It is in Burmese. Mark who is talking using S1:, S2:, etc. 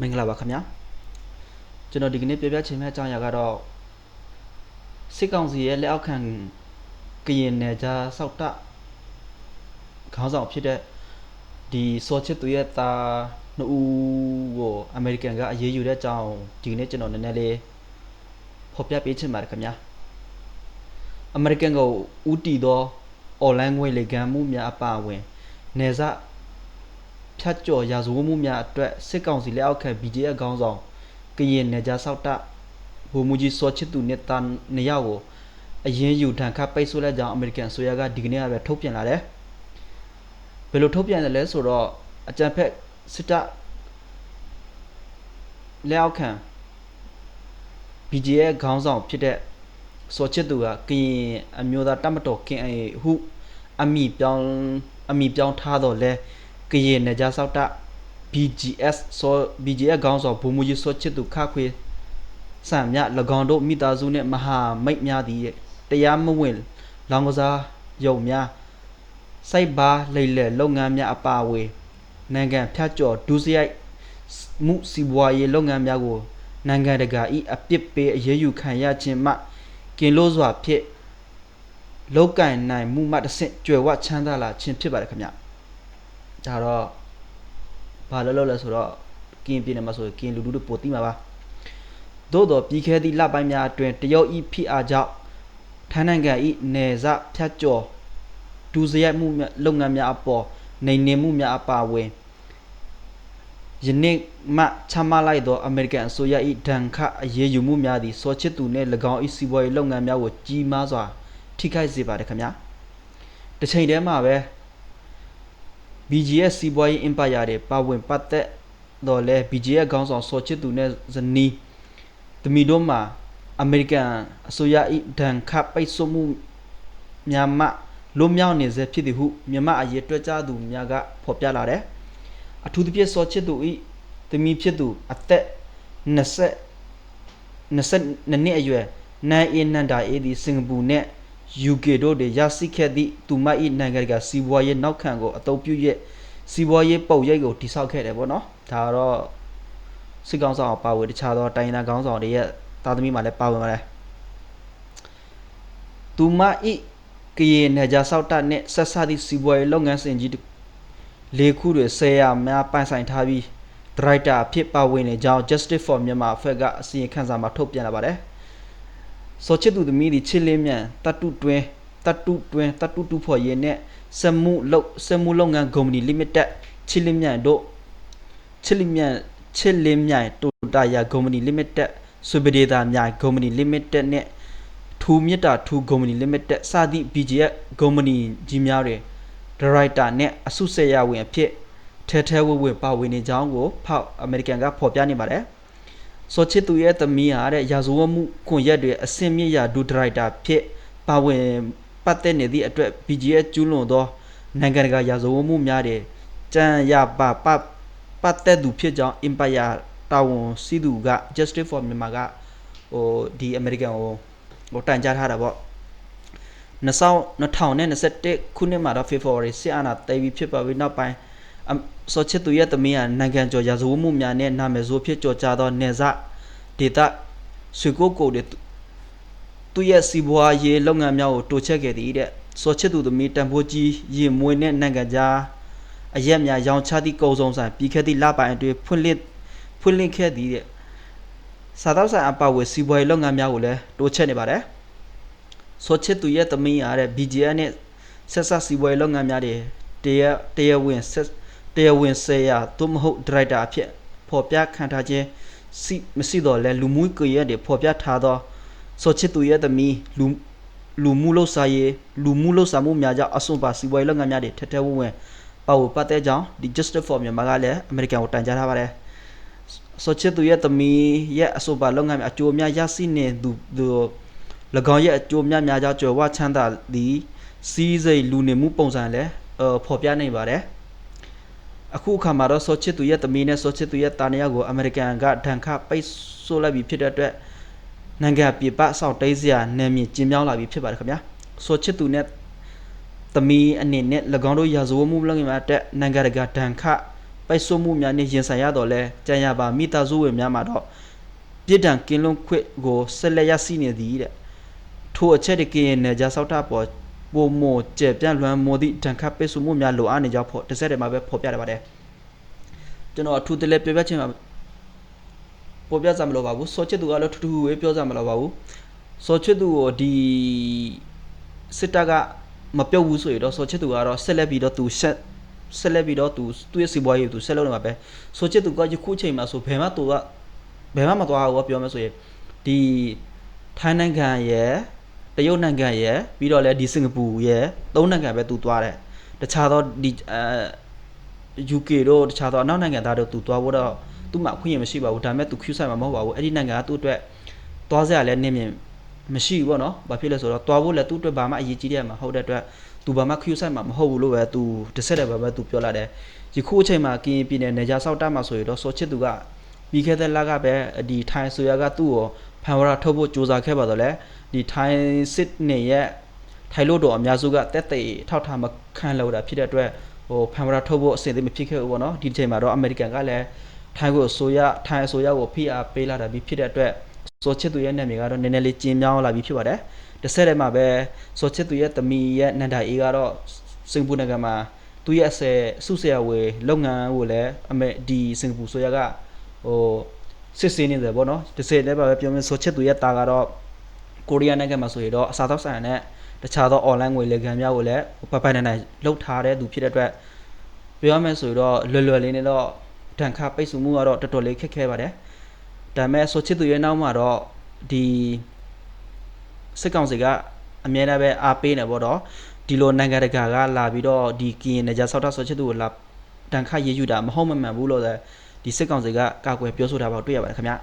S1: မင်္ဂလာပါခင်ဗျာကျွန်တော်ဒီကနေ့ပြပြချင်မယ့်အကြောင်းအရာကတော့စစ်ကောင်စီရဲ့လက်အောက်ခံကရင်နယ်ကြားစောက်တခေါင်းဆောင်ဖြစ်တဲ့ဒီစောချစ်သူရဲ့သားနှစ်ဦးကိုအမေရိကန်ကအရေးယူတဲ့အကြောင်းဒီကနေ့ကျွန်တော်နည်းနည်းလေးဖော်ပြပေးချင်ပါတယ်ခင်ဗျာအမေရိကန်ကဦးတည်သောအွန်လိုင်းငွေလေကံမှုများအပါအဝင်နယ်စပ် ဖြတ်ကျော်ရာဇဝတ်မှုများအတွက် စစ်ကောင်စီလက်အောက်ခံ BJF ခေါင်းဆောင် ကရင်နယ်ကြားဆောက်တဘူမူကြီး စောချစ်သူနဲ့တန်နှစ်ယောက်ကို အရင်ယူထန်ခတ်ပိတ်ဆို့လိုက်ကြောင်း အမေရိကန်ဆိုရက ဒီကနေ့ကပဲ ထုတ်ပြန်လာတယ် ဘယ်လို ထုတ်ပြန်တယ်လဲဆိုတော့ အကြံဖက် စစ်တပ်လက်အောက်ခံ BJF ခေါင်းဆောင်ဖြစ်တဲ့ စောချစ်သူကကရင်အမျိုးသားတတ်မတော် KIA ဟု အမိပြောင်းအမိပြောင်းထားတော့လဲ ကရင်နယ်ကြားဆောက်တာ BGS ဆို BGS ခေါင်းဆောင်ဘူမူကြီးစောချစ်သူခခွေစံမြ၎င်းတို့မိသားစုနှင့်မဟာမိတ်များသည်တရားမဝင်လောင်ကစားယုံများစိုက်ဘာလိမ့်လေလုပ်ငန်းများအပါအဝင်နိုင်ငံဖြတ်ကျော်ဒုစရိုက်မှုစီးပွားရေးလုပ်ငန်းများကိုနိုင်ငံတကာဤအပြစ်ပေးအရေးယူခံရခြင်းမှကင်လို့စွာဖြင့်လောက်ကင်နိုင်မှုမှတစ်ဆင့်ကြွယ်ဝချမ်းသာလာခြင်းဖြစ်ပါတယ်ခင်ဗျ ဒါတော့ဘာလို့လို့လဲဆိုတော့ကင်းပြင်းနေမှာဆိုရင်ကင်းလူလူတို့ပိုတိမှာပါသို့တော့ပြီးခဲ့သည့်လပိုင်းများအတွင်းတရုတ်ဤဖိအားကြောင့်ထိုင်းနိုင်ငံဤနယ်စပ်ဖြတ်ကျော်ဒူစရိုက်မှုများလုပ်ငန်းများအပေါ်နိုင်နေမှုများအပါအဝင်ယနေ့မှချမှတ်လိုက်သောအမေရိကန်အစိုးရ၏ဒဏ်ခတ်အရေးယူမှုများသည်စောချစ်သူနှင့်၎င်း၏စီးပွားရေးလုပ်ငန်းများကိုကြီးမားစွာထိခိုက်စေပါတယ်ခင်ဗျာတစ်ချိန်တည်းမှာပဲ BGS စီးပွားရေးအင်ပါယာတွေပါဝင်ပတ်သက်တော့လဲ BGS ခေါင်းဆောင်စောချစ်သူနဲ့ဇနီးသမီးတို့မှာအမေရိကန်အစိုးရ၏ဒဏ်ခတ်ပိတ်ဆို့မှုများမှလွတ်မြောက်နေစေဖြစ်သည်ဟုမြန်မာအရေးတွက်ကြသူများကဖော်ပြလာတယ်အထူးသဖြင့်စောချစ်သူ၏သမီးဖြစ်သူအသက်20 22နှစ်အရွယ်နိုင်အင်းနန္ဒာအေးသည်စင်ကာပူနှင့် UK တို့တွေရရှိခဲ့သည့်သူမ၏နိုင်ငံတကာစီးပွားရေးနောက်ခံကိုအသုံးပြု၍စီးပွားရေးပုံရိပ်ကိုတိစောက်ခဲ့တယ်ပေါ့နော်ဒါကတော့စစ်ကောင်ဆောင်ပါဝင်တခြားသောတိုင်းဒေသခေါင်းဆောင်တွေရဲ့သားသမီးမှလည်းပါဝင်ပါတယ်သူမ၏ကရင်နယ်ကြားဆောက်တာနှင့်ဆက်စပ်သည့်စီးပွားရေးလုပ်ငန်းစဉ်ကြီးတစ်လေးခုတွေဆယ်ရာများပိုင်ဆိုင်ထားပြီးဒရိုက်တာအဖြစ်ပါဝင်နေကြောင်း Justice for Myanmar အဖွဲ့ကအစီရင်ခံစာမှာထုတ်ပြန်လာပါတယ် စောချစ်သူသမီးဒီချစ်လင်းမြန်တတ်တုတွင်တတ်တုတွင်တတ်တုတူဖို့ရင်နဲ့စက်မှုလုပ်စက်မှုလုပ်ငန်းကုမ္ပဏီ limited ချစ်လင်းမြန်တို့ချစ်လင်းမြန်ချစ်လင်းမြန်တိုတာယာကုမ္ပဏီ limited ဆွေပဒေတာမြိုင်ကုမ္ပဏီ limited နဲ့ထူမြတ်တာထူကုမ္ပဏီ limited စသည့် BGF ကုမ္ပဏီကြီးများတွင်ဒါရိုက်တာနဲ့အစုဆက်ရဝင်အဖြစ်ထဲထဲဝဝပါဝင်နေကြောင်းကိုဖောက်အမေရိကန်ကဖော်ပြနေပါတယ်။ စောချစ်သူရဲ့သမီးဟာတဲ့ရာဇဝတ်မှုခွန်ရက်တွေအစင်မြင့်ရာဒူဒါရိုက်တာဖြစ်ပါဝင်ပတ်သက်နေသည့်အတွက် BGF ကျူးလွန်သောနိုင်ငံတကာရာဇဝတ်မှုများတဲ့ကြံရပါပပတ်သက်သူဖြစ်ကြောင်း Empire တာဝန်စီသူက Justice for Myanmar ကဟိုဒီအမေရိကန်ကိုဟိုတိုင်ကြားထားတာပေါ့2021ခုနှစ်မှာတော့ February စစ်အာဏာသိမ်းပြီးဖြစ်ပါပြီးနောက်ပိုင်း စောချစ်သူရဲ့သမီးကနိုင်ငံကျော်ရာဇဝတ်မှုများနဲ့နာမည်ဆိုးဖြစ်ကြော်ကြားသောနေဇဒေတာဆွေကိုကိုတွေသူရဲ့စီးပွားရေးလုပ်ငန်းများကိုတိုးချက်ခဲ့သည်တဲ့စောချစ်သူသမီးတန်ဖိုးကြီးရင်မွေးနဲ့နိုင်ငံခြားအရက်များရောင်းချသည့်ကုံစုံဆိုင်ပြီးခဲ့သည့်လပိုင်းအတွင်းဖွင့်လှစ်ဖွင့်လှစ်ခဲ့သည်တဲ့စားသောက်ဆိုင်အပါအဝင်စီးပွားရေးလုပ်ငန်းများကိုလည်းတိုးချက်နေပါတယ်စောချစ်သူရဲ့သမီးရတဲ့ BGN နဲ့ဆက်ဆက်စီးပွားရေးလုပ်ငန်းများတွေတရားတရားဝင်ဆက် တရားဝင်ဆရာသို့မဟုတ်ဒရိုက်တာအဖြစ်ဖော်ပြခံထားခြင်းစီမရှိတော့လဲလူမှုကွန်ရက်တွေဖော်ပြထားသောစောချစ်သူရဲ့သမီးလူလူမှုလို့စာရေးလူမှုလို့စာမှုများကြောင့်အစွန်ပါစီးပွားရေးလုပ်ငန်းများတွေထက်ထဲဝဝင်ပါဝပတ်တဲ့ကြောင့်ဒီ Justice for Myanmar ကလည်းအမေရိကန်ကိုတန်ကြားထားပါတယ်စောချစ်သူရဲ့သမီးရဲ့အစွန်ပါလုပ်ငန်းများအကျိုးများရရှိနေသူသူ၎င်းရဲ့အကျိုးများများကြောင့်ကြွယ်ဝချမ်းသာသည်စီးစိမ်လူနေမှုပုံစံလည်းအဖော်ပြနေပါတယ် အခုအခါမှာတော့ဆော့ချစ်သူရဲ့သမီးနဲ့ဆော့ချစ်သူရဲ့တာနယာကိုအမေရိကန်ကဒဏ်ခတ်ပိတ်ဆို့လိုက်ပြီးဖြစ်တဲ့အတွက်နိုင်ငံပြပဆောက်တိတ်စရာနယ်မြေကျင်းမြောင်းလာပြီးဖြစ်ပါတယ်ခင်ဗျာဆော့ချစ်သူနဲ့သမီးအနေနဲ့၎င်းတို့ရာဇဝတ်မှုလုပ်ငန်းမှာတက်နိုင်ငံတကာဒဏ်ခတ်ပိုက်ဆို့မှုများနှင့်ရင်ဆိုင်ရတော့လဲကြံရပါမိသားစုဝင်များမှာတော့ပြည်တံကင်းလုံးခွတ်ကိုဆက်လက်ရရှိနေသည်တဲ့ထိုအချက်တကင်းနယ်ကြဆောက်တာပေါ် ပုံမောကျေပြန့်လွမ်းမောသည့်တန်ခတ်ပိတ်ဆို့မှုများလိုအပ်နေကြောင်းဖော်တစ်ဆက်တည်းမှာပဲဖော်ပြရပါတယ်ကျွန်တော်အထူးတလဲပြပြချင်းမှာပေါ်ပြစမလို့ပါဘူးစောချစ်သူကလည်းထူးထူးဝေးပြောစမလို့ပါဘူးစောချစ်သူကိုဒီစစ်တပ်ကမပြုတ်ဘူးဆိုရင်တော့စောချစ်သူကတော့ဆက်လက်ပြီးတော့သူဆက်ဆက်လက်ပြီးတော့သူသူ့ရဲ့စီးပွားရေးကိုသူဆက်လုပ်နေမှာပဲစောချစ်သူကယခုချိန်မှာဆိုဘယ်မှသူကဘယ်မှမသွားဘူးပြောမယ်ဆိုရင်ဒီထိုင်းနိုင်ငံရဲ့ တရုတ်နိုင်ငံရဲ့ပြီးတော့လည်းဒီစင်ကာပူရဲ့သုံးနိုင်ငံပဲသူသွားတယ်တခြားသောဒီအဲ UK တို့တခြားသောအနောက်နိုင်ငံသားတို့သူသွားဖို့တော့သူ့မှာအခွင့်အရေးမရှိပါဘူးဒါပေမဲ့သူ Q ဆိုင်မှာမဟုတ်ပါဘူးအဲ့ဒီနိုင်ငံကသူ့အတွက်သွားစရာလည်းနင်းမြင်မရှိဘူးပေါ့နော်ဘာဖြစ်လဲဆိုတော့သွားဖို့လည်းသူ့အတွက်ဘာမှအရေးကြီးတဲ့မှာဟုတ်တဲ့အတွက်သူဘာမှ Q ဆိုင်မှာမဟုတ်ဘူးလို့ပဲသူတစ်ဆက်တည်းပဲပဲသူပြောလာတယ်ယခုအချိန်မှာကရင်ပြည်နယ်နေကြဆောက်တာမှာဆိုရင်တော့စောချစ်သူကပြီးခဲ့တဲ့လကပဲဒီထိုင်းဆိုရကသူ့ကို ဖန်ဝရထုတ်ဖို့စူးစမ်းခဲ့ပါတော့လေဒီထိုင်းစစ်နေရဲ့ထိုင်လို့တော့အများစုကတက်တဲ့ထောက်ထားမခံလို့တာဖြစ်တဲ့အတွက်ဟိုဖန်ဝရထုတ်ဖို့အစီအစဉ်မဖြစ်ခဲ့ဘူးပေါ့နော်ဒီတစ်ချိန်မှာတော့အမေရိကန်ကလည်းထိုင်းကိုအစိုးရထိုင်းအစိုးရကိုဖိအားပေးလာတာပြီးဖြစ်တဲ့အတွက်စောချစ်သူရဲ့နာမည်ကတော့နည်းနည်းလေးကျင်းမြောင်းလာပြီးဖြစ်ပါတယ်တစ်ဆက်တည်းမှာပဲစောချစ်သူရဲ့သမီးရဲ့နန္ဒာအေးကတော့စင်ကာပူနိုင်ငံမှာသူ့ရဲ့အဆယ်စုဆရာဝေလုပ်ငန်းကိုလည်းအမေဒီစင်ကာပူဆိုရကဟို စစ်စင်းနေတယ်ပေါ့နော်တစ်ဆက်တည်းမှာပဲပြောမယ်စောချစ်သူရဲ့တာကတော့ကိုရီးယားနိုင်ငံမှာဆိုရင်တော့အစားအသောက်ဆိုင်နဲ့တခြားသော online ငွေလေကံများကိုလည်းပပိုင်နိုင်နိုင်လှုပ်ထားတဲ့သူဖြစ်တဲ့အတွက်ပြောရမယ်ဆိုတော့လွယ်လွယ်လေးနဲ့တော့တန်ခါပိတ်ဆို့မှုကတော့တော်တော်လေးခက်ခဲပါတယ်ဒါပေမဲ့ဆိုချစ်သူရဲ့နောက်မှာတော့ဒီစစ်ကောင်စီကအများနဲ့ပဲအားပေးနေပေါ့တော့ဒီလိုနိုင်ငံတကာကလာပြီးတော့ဒီကရင်နေကြဆောက်တာဆိုချစ်သူကိုလာတန်ခါရေးယူတာမဟုတ်မမှန်ဘူးလို့လည်း ဒီစစ်ကောင်စီကကာကွယ်ပြောဆိုတာပေါ့တွေ့ရပါတယ်ခင်ဗျာ